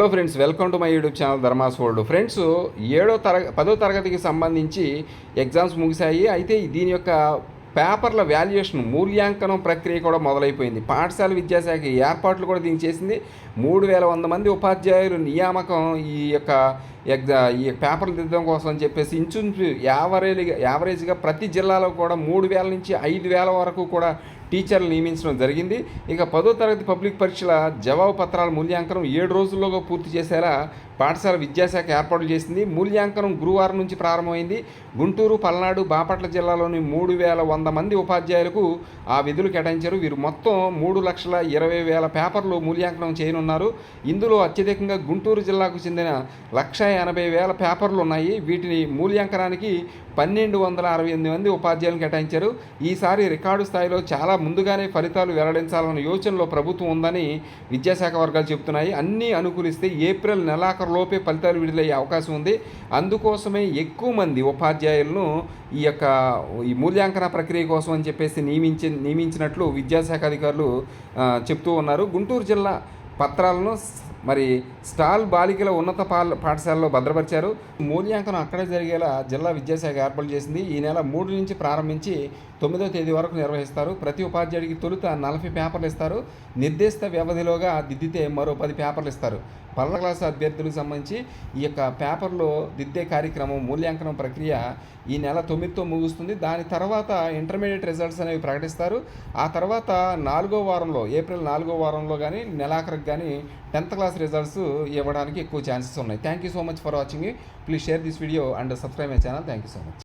Hello friends welcome to my YouTube channel Dharmas world. Friends ఏడో తరగ పదో తరగతికి సంబంధించి ఎగ్జామ్స్ ముగిశాయి. అయితే దీని యొక్క పేపర్ల వాల్యుయేషన్ మూల్యాంకనం ప్రక్రియ కూడా మొదలైపోయింది. పాఠశాల విద్యాశాఖ ఏర్పాట్లు కూడా దీనికి చేసింది. మూడు వేల వంద మంది ఉపాధ్యాయులు నియామకం ఈ యొక్క ఎగ్జా ఈ పేపర్లు దిద్దడం కోసం అని చెప్పేసి ఇంచుమించు యావరేజ్గా యావరేజ్గా ప్రతి జిల్లాలో కూడా మూడు వేల నుంచి ఐదు వేల వరకు కూడా టీచర్లు నియమించడం జరిగింది. ఇక పదో తరగతి పబ్లిక్ పరీక్షల జవాబు పత్రాల మూల్యాంకనం ఏడు రోజుల్లోగా పూర్తి చేసేలా పాఠశాల విద్యాశాఖ ఏర్పాట్లు చేసింది. మూల్యాంకనం గురువారం నుంచి ప్రారంభమైంది. గుంటూరు పల్నాడు బాపట్ల జిల్లాలోని మూడు వేల వంద మంది ఉపాధ్యాయులకు ఆ విధులు కేటాయించారు. వీరు మొత్తం మూడు లక్షల ఇరవై వేల పేపర్లు మూల్యాంకనం చేయనున్నారు. ఇందులో అత్యధికంగా గుంటూరు జిల్లాకు చెందిన లక్ష ఎనభై వేల పేపర్లు ఉన్నాయి. వీటిని మూల్యాంకనానికి పన్నెండు వందల అరవై ఎనిమిది మంది ఉపాధ్యాయులను కేటాయించారు. ఈసారి రికార్డు స్థాయిలో చాలా ముందుగానే ఫలితాలు వెల్లడించాలన్న యోచనలో ప్రభుత్వం ఉందని విద్యాశాఖ వర్గాలు చెబుతున్నాయి. అన్నీ అనుకూలిస్తే ఏప్రిల్ నెలాఖరులోపే ఫలితాలు విడుదలయ్యే అవకాశం ఉంది. అందుకోసమే ఎక్కువ మంది ఉపాధ్యాయులను ఈ యొక్క ఈ మూల్యాంకన ప్రక్రియ కోసం అని చెప్పేసి నియమించి నియమించినట్లు విద్యాశాఖ అధికారులు చెప్తూ ఉన్నారు. గుంటూరు జిల్లా పత్రాలను మరి స్టాల్ బాలికల ఉన్నత పాఠశాలలో భద్రపరిచారు. మూల్యాంకనం అక్కడే జరిగేలా జిల్లా విద్యాశాఖ ఏర్పాటు చేసింది. ఈ నెల మూడు నుంచి ప్రారంభించి తొమ్మిదో తేదీ వరకు నిర్వహిస్తారు. ప్రతి ఉపాధ్యాయుడికి తొలుత నలభై పేపర్లు ఇస్తారు. నిర్దిష్ట వ్యవధిలోగా దిద్దితే మరో పది పేపర్లు ఇస్తారు. పల్ల క్లాసు అభ్యర్థులకు సంబంధించి ఈ యొక్క పేపర్లో దిద్దే కార్యక్రమం మూల్యాంకనం ప్రక్రియ ఈ నెల తొమ్మిదితో ముగుస్తుంది. దాని తర్వాత ఇంటర్మీడియట్ రిజల్ట్స్ అనేవి ప్రకటిస్తారు. ఆ తర్వాత నాలుగో వారంలో ఏప్రిల్ నాలుగో వారంలో కానీ నెలాఖరికి కానీ టెన్త్ క్లాస్ రిజల్ట్స్ ఇవ్వడానికి ఎక్కువ ఛాన్సెస్ ఉన్నాయి. Thank you so much for watching please share this video and subscribe my channel thank you so much